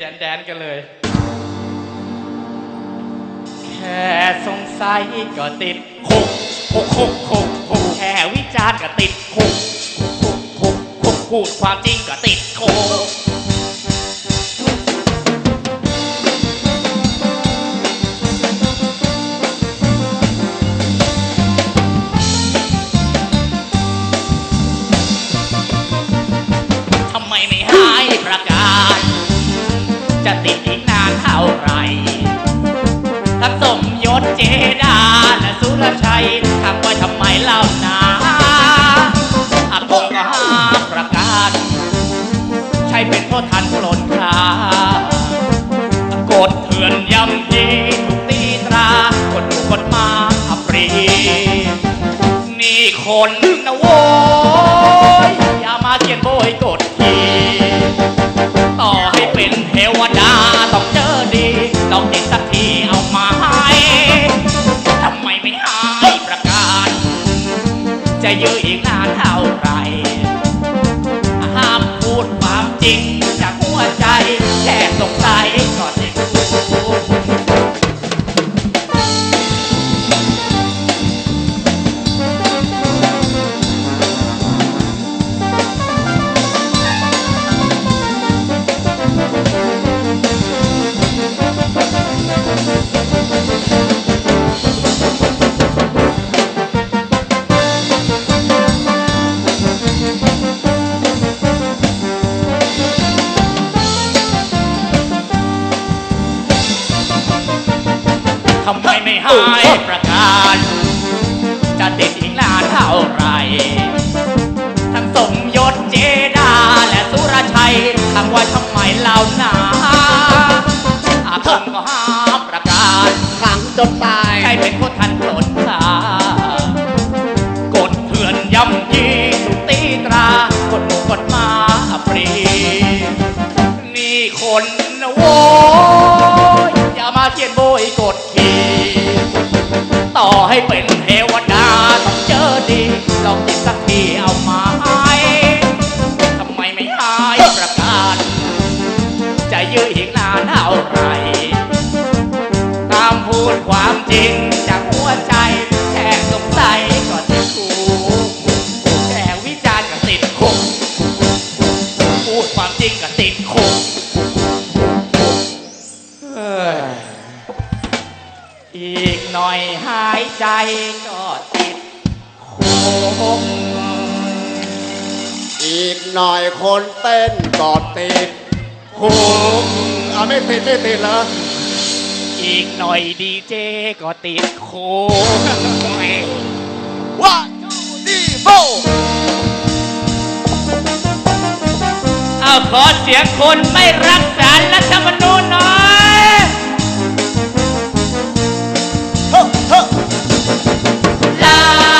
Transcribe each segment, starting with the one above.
แดนแดนกันเลย แค่สงสัยก็ติดคุกคุกคุกคุกคุกแค่วิจารณ์ก็ติดคุกคุกคุกคุกพูดความจริงก็ติดคุก ทำไว้ทำไมเล่านาอากงก็ห้ามประกาศใช่เป็นเพราะทันปลนคลากดเถื่อนย่ำยีถูกตีตรากดถูกกฎมาอับปรี นี่คนนะโว้ยอย่ามาเขียนโบยกดขี่ต่อให้เป็นเทวดาต้องเจอดี ต้องติดสักทีเอา ยื้ออีกนานเท่าไร ห้ามพูดความจริงจากหัวใจแค่สงสัย ขังจนตายใครเป็นคนทันปลดขากดเถื่อนย่ำยีถูกตีตรากดถูกกฎมาปรี นี่คนนะโว้ยอย่ามาเขียนโบยกดขี่ต่อให้เป็นเทวดาต้องเจอดีลองติดสักทีเอามาให้ทำไมไม่ให้ประกาศจะยื้ออีกนานเท่าไหรตามพูด ความจริงจากหัวใจแค่สงสัยก็ติดคุกแค่วิจารณ์ก็ติดคุกพูดความจริงก็ติดคุกเอ้ยอีกหน่อยหายใจก็ติดคุกอีกหน่อยคนเต้นก็ติดคุกอะไม่ติดไม่ติดเหรอ อีกหน่อยดีเจก็ติดคุกว่าดีโฟเอาขอเสียงคนไม่รักษารัฐธรรมนูญหน่อยเฮ้อเฮ้อลา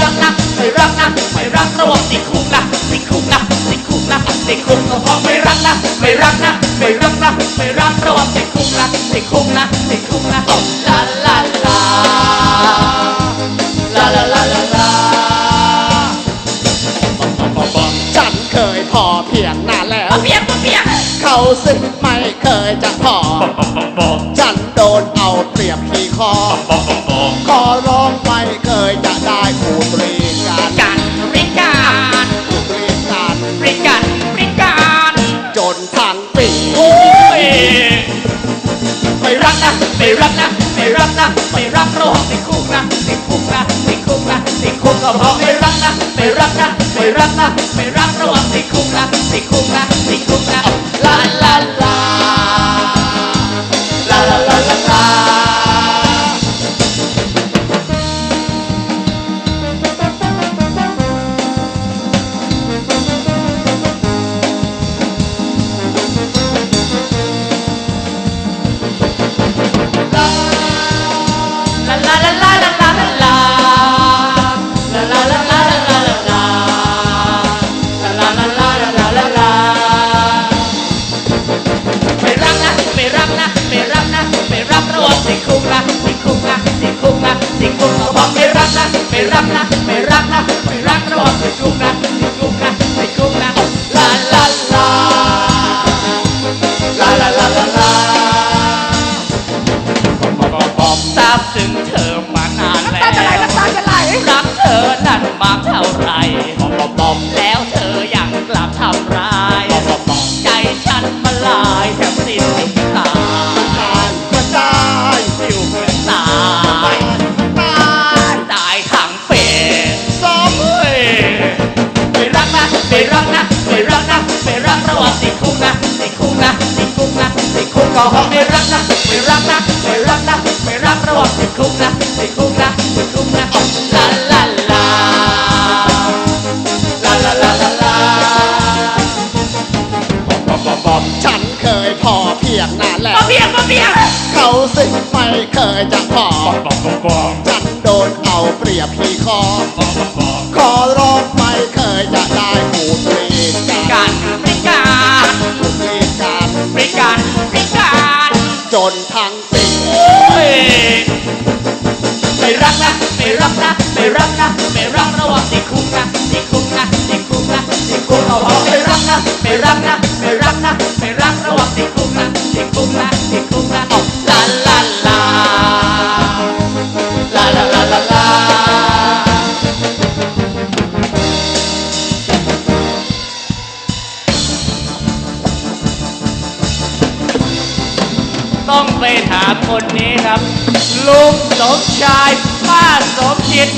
รักนะไม่รักนะไม่รักนะไม่รักระวังติดคุกนะติดคุกนะติดคุกนะติดคุกก็เพราะไม่รักนะไม่รักนะไม่รักนะไม่รักระวังติดคุกนะติดคุกนะติดคุกนะลาลาลาลาลาลาลาลาบอมบอมบอมบอมฉันเคยพอเพียงนานแล้วเอาเพียงเอาเพียงเขาสิไม่เคยจะพอ ฉันโดนเอาเปรียบขี่คอขอร้อง ไม่รักนะไม่รักนะไม่รักนะไม่รักระวังติดคุกนะติดคุกนะติดคุกนะติดคุกก็เพราะไม่รักนะไม่รักนะไม่รักนะไม่รักระวังติดคุกนะติดคุกนะติดคุกนะลาลาลา มชายป้าสมจิต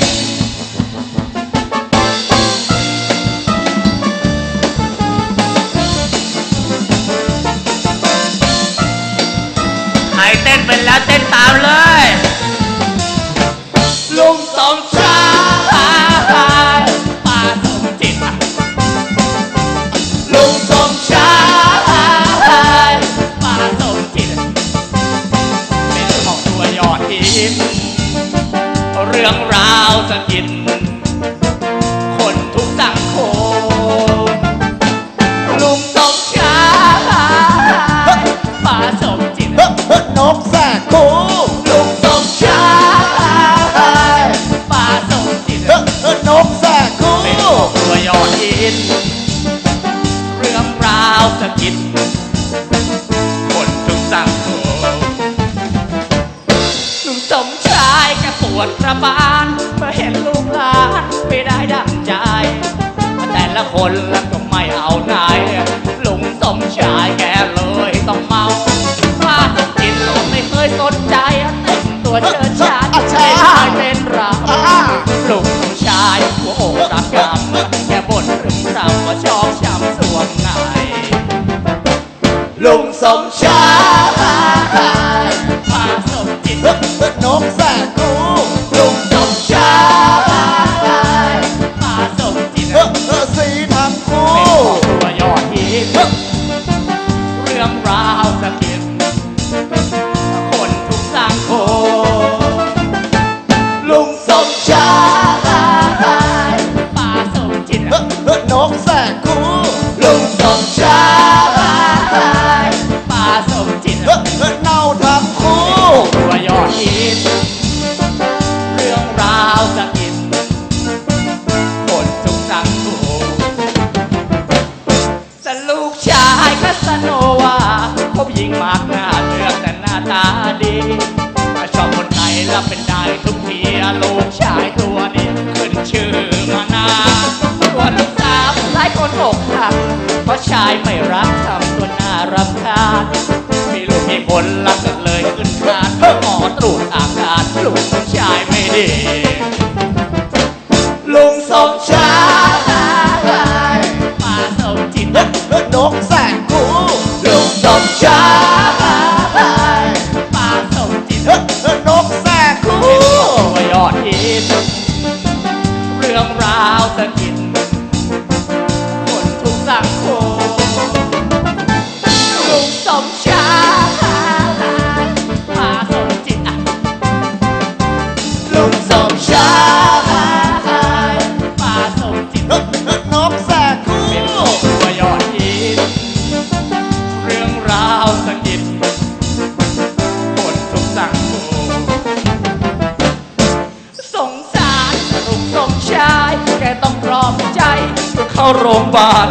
ใครเต้นเป็นแล้วเต้นตามเลย ลุงสมชายป้าสมจิต ลุงสมชายป้าสมจิต เป็นของตัวยอดฮิต เรื่องราวสะกิดคนทุกสังคมลุงสมชายป้าสมจิตเฮ้เฮ้อนกแสกคูลุงสมชายป้าสมจิตเฮ้อเฮ้อนกแสกคูเป็นตัวยอดฮิตเรื่องราวสะกิด วดกระบาลเมื่อเห็นลูกหลานไม่ได้ดังใจ แต่ละคนแล้วก็ไม่เอาไหนลุงสมชายแกเลยต้องเมาป้าสมจิตลุงไม่เคยสนใจแต่งตัวเชิดชาดไม่ได้เป็นเราอ่าลุงสมชายหัวอกรักกำแกบ่นรึมรำว่าชอบช้ำสวงในลุงสมชายป้าสมจิตเฮ้อเฮ้อนกแสกคูายไม่รักทำตัวน่ารำคาญมีลูกมีผลรักกันเลยขึ้นคานหมอตรวจอาการลูกผู้ชายไม่ดี เข้าโรงพยาบาล